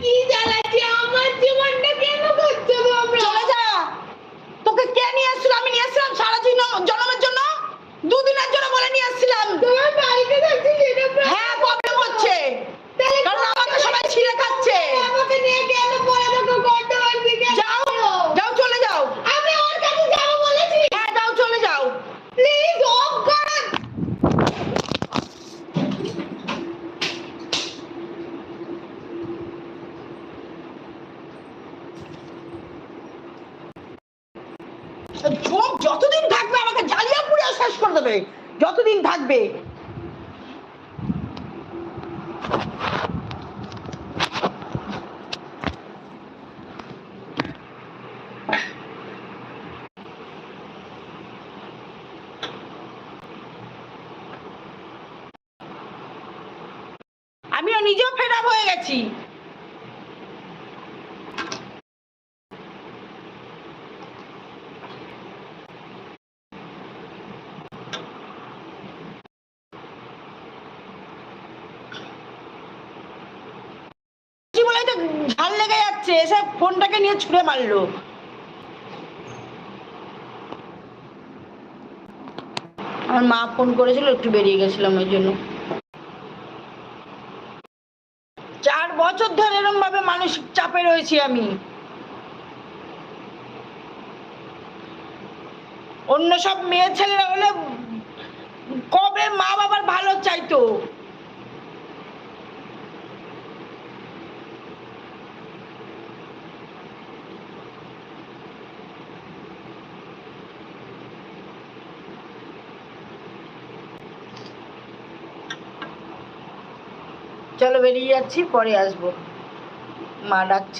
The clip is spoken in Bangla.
第一天来 ঝোঁক যতদিন থাকবে আমাকে জ্বালিয়ে পুড়ে শেষ করে দেবে, যতদিন থাকবে। আমিও নিজেও ফেড হয়ে গেছি। ঝাল লেগে যাচ্ছে এসে ফোনটাকে নিয়ে ছুঁড়ে মারলো। আমার মা ফোন করেছিল, একটু বেরিয়ে গেছিলাম ওই জন্য। চার বছর ধরে এরকম ভাবে মানসিক চাপে রয়েছি আমি। অন্য সব মেয়ে ছেলেরা হলে কবে মা বাবার ভালো চাইতো? চলো বেরিয়ে যাচ্ছি পরে আসব। মা ডাকছে।